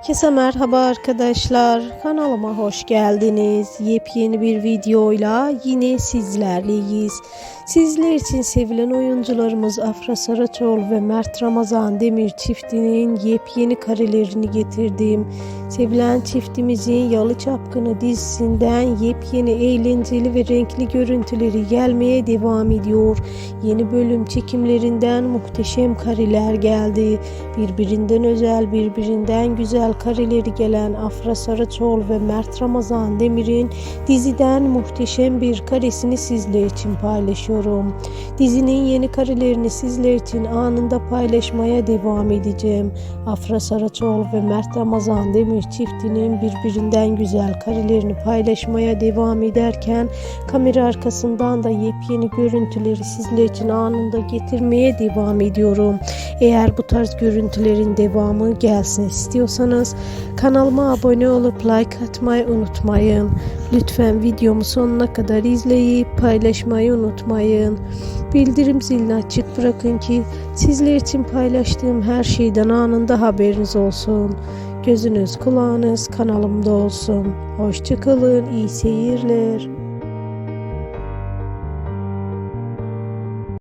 Herkese merhaba arkadaşlar. Kanalıma hoş geldiniz. Yepyeni bir videoyla yine sizlerleyiz. Sizler için sevilen oyuncularımız Afra Saraçoğlu ve Mert Ramazan Demir çiftinin yepyeni karelerini getirdim. Sevilen çiftimizin Yalı Çapkını dizisinden yepyeni eğlenceli ve renkli görüntüleri gelmeye devam ediyor. Yeni bölüm çekimlerinden muhteşem kareler geldi. Birbirinden özel, birbirinden güzel kareleri gelen Afra Saraçoğlu ve Mert Ramazan Demir'in diziden muhteşem bir karesini sizler için paylaşıyorum. Dizinin yeni karelerini sizler için anında paylaşmaya devam edeceğim. Afra Saraçoğlu ve Mert Ramazan Demir çiftinin birbirinden güzel karelerini paylaşmaya devam ederken kamera arkasından da yepyeni görüntüleri sizler için anında getirmeye devam ediyorum. Eğer bu tarz görüntülerin devamı gelsin istiyorsanız kanalıma abone olup like atmayı unutmayın. Lütfen videomu sonuna kadar izleyip paylaşmayı unutmayın. Bildirim zilini açık bırakın ki sizler için paylaştığım her şeyden anında haberiniz olsun. Gözünüz kulağınız kanalımda olsun. Hoşçakalın, iyi seyirler.